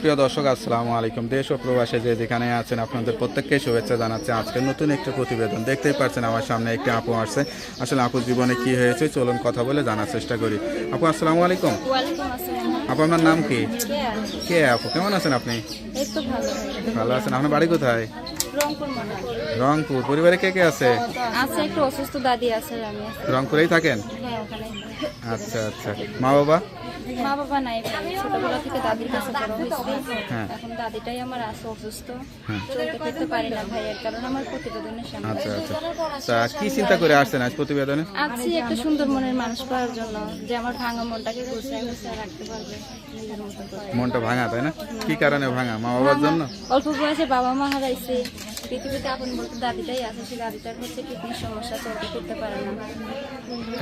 সুপ্রিয় দর্শক আসসালামু আলাইকুম। দেশ ও প্রবাসে যে যেখানে আছেন আপনাদের প্রত্যেককে শুভেচ্ছা জানাচ্ছে। আজকে নতুন একটি প্রতিবেদন দেখতেই পাচ্ছেন আমার সামনে একটি আপু আসছে। আসলে আপুর জীবনে কি হয়েছে চলুন কথা বলে জানার চেষ্টা করি। আপু আসসালামু আলাইকুম। আপু আপনার নাম কি? কে আপু? কেমন আছেন আপনি? ভালো। আছেন। আপনার বাড়ি কোথায়? রংপুর পরিবারে কে কে আছে। রংপুরেই থাকেন? হ্যাঁ আচ্ছা আচ্ছা। মা বাবা? মা বাবা নাই। ছোটবেলা থেকে দাদির কাছে বড় হয়েছি। হ্যাঁ। এখন দাদিটাই আমার আছে অসুস্থ। হ্যাঁ। চলতে ফিরতে পারি না ভাই এর কারণ আমার প্রতিবেদনের সামনে। আচ্ছা আচ্ছা। তা কি চিন্তা করে আসছেন আজ প্রতিবেদনে? আছি একটা সুন্দর মনের মানুষ পাওয়ার জন্য যে আমার ভাঙা মনটাকে গুছিয়ে গুছিয়ে রাখতে পারবে। মনটা ভাঙা তাই না? কি কারণে ভাঙা? মা বাবার জন্য? অল্প বয়সে বাবা মা হারাইছে। পৃথিবীতে আপন বলতে দাদিটাই আছে সেই দাদিটার হচ্ছে কিডনির সমস্যা চলতে করতে পারে না।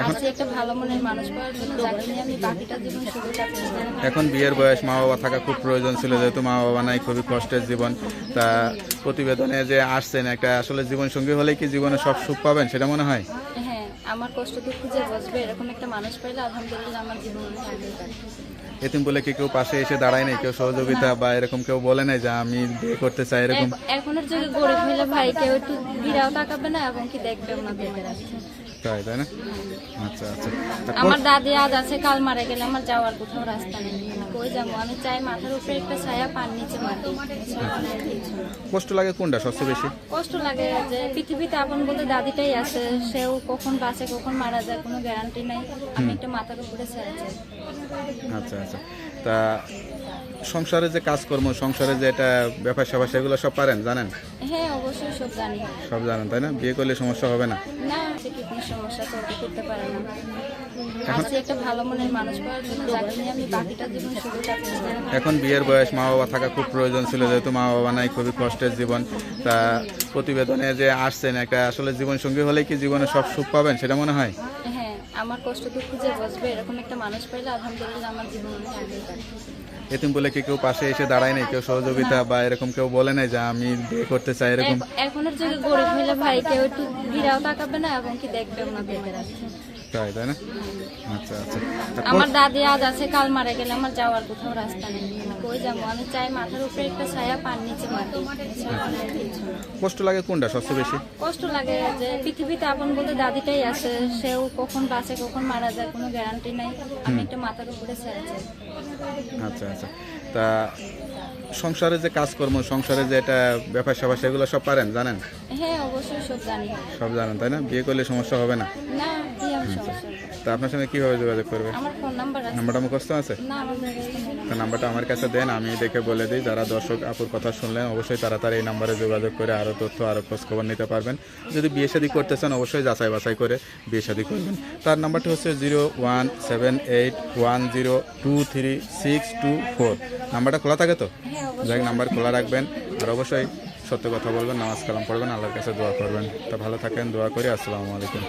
আছে একটা ভালো মনের মানুষ পাওয়ার জন্য যাকে নিয়ে আমি বাকিটা জীবন শুরু কাটাতে এখন বিয়ের বয়স মা বাবা থাকা খুব প্রয়োজন ছিল যেহেতু মা বাবা নাই খুবই কষ্টের জীবন। তা প্রতিবেদনে যে আসছেন একটা আসলে জীবন সঙ্গী হলে কি জীবনে সব সুখ পাবেন সেটা মনে হয়? হ্যাঁ আমার কষ্ট দুঃখ যে বসবে এরকম একটা মানুষ পাইলে আলহামদুলিল্লাহ আমার জীবন অনেক আগে। এতিম বলে কি কেউ পাশে এসে দাঁড়ায় নাই কেউ সহযোগিতা বা এরকম কেউ বলে নাই যে আমি বিয়ে করতে চাই এরকম? এখনের যুগে গরিব হইলে ভাই কেউ একটু বিরাও তাকাবে না এবং কি দেখবেও না দেখে রাখছে তাই তাই না? আচ্ছা আচ্ছা। আমার দাদি আজ আছে কাল মারা গেলে আমার যাওয়ার কোথাও রাস্তা নেই। কই যাব? আমি চাই মাথার উপরে একটা ছায়া পান নিচে মাটি। কষ্ট লাগে কোনটা সবচেয়ে বেশি? কষ্ট লাগে যে পৃথিবীতে আপন বলতে দাদিটাই আছে সেও কখন বাঁচে কখন মারা যায় কোনো গ্যারান্টি নাই। আমি একটা মাথার উপরে ছেড়ে আচ্ছা আচ্ছা। তা সংসারে যে কাজকর্ম সংসারে যে এটা ব্যাপার স্যাপার সেগুলো সব পারেন জানেন? হ্যাঁ অবশ্যই সব জানি। সব জানেন তাই না? বিয়ে করলে সমস্যা হবে না? না কিডনির সমস্যা চলতে করতে পারে না। এখন বিয়ের বয়স মা বাবা থাকা খুব প্রয়োজন ছিল যেহেতু মা বাবা নাই খুবই কষ্টের জীবন। তা প্রতিবেদনে যে আসছেন একটা আসলে জীবন সঙ্গী হলে কি জীবনে সব সুখ পাবেন সেটা মনে হয়? হ্যাঁ আমার কষ্ট দুঃখ যে বসবে এরকম একটা মানুষ পাইলে আলহামদুলিল্লাহ আমার জীবন অনেক আগে। এতিম বলে কি কেউ পাশে এসে দাঁড়ায় নাই কেউ সহযোগিতা বা এরকম কেউ বলে নাই যে আমি বিয়ে করতে চাই এরকম? এখন এখনের যুগে গরিব মিলে ভাই কেউ একটু বিরাও তাকাবে না এবং কি দেখবেও না দেখে রাখছে তাই না? আচ্ছা আচ্ছা। আমার দাদি আজ আছে কাল মারা গেলে আমার যাওয়ার কোথাও রাস্তা নেই। কই যাব? আমি চাই মাথার উপরে একটা ছায়া পান নিচে মাটি। কষ্ট লাগে কোনটা সবচেয়ে বেশি? কষ্ট লাগে যে পৃথিবীতে আপন বলতে দাদিটাই আছে সেও কখন বাঁচে কখন মারা যায় কোনো গ্যারান্টি নাই। আমি একটা মাথার উপরে ছায়া চাই। আচ্ছা আচ্ছা। তা সংসারে যে কাজকর্ম সংসারে যে এটা ব্যাপার স্যাপার সেগুলো সব পারেন জানেন? হ্যাঁ অবশ্যই সব জানি। সব জানেন তাই না? বিয়ে করলে সমস্যা হবে না। না তা আপনার সঙ্গে কীভাবে যোগাযোগ করবে? নাম্বারটা মুখস্থ আছে। তো নাম্বারটা আমার কাছে দেন আমি দেখে বলে দিই। যারা দর্শক আপুর কথা শুনলেন অবশ্যই তারা তার এই নাম্বারে যোগাযোগ করে আরও তথ্য আরও খোঁজখবর নিতে পারবেন। যদি বিয়ে শাদী করতে চান অবশ্যই যাচাই বাছাই করে বিয়ে শাদী করবেন। তার নাম্বারটি হচ্ছে zero one seven eight one zero two three six two four. নাম্বারটা খোলা থাকে তো? যাই নাম্বার খোলা রাখবেন। আর অবশ্যই সত্য কথা বলবেন নামাজ কালাম পড়বেন আল্লাহর কাছে দোয়া করবেন। তা ভালো থাকেন দোয়া করি। আসসালামু আলাইকুম।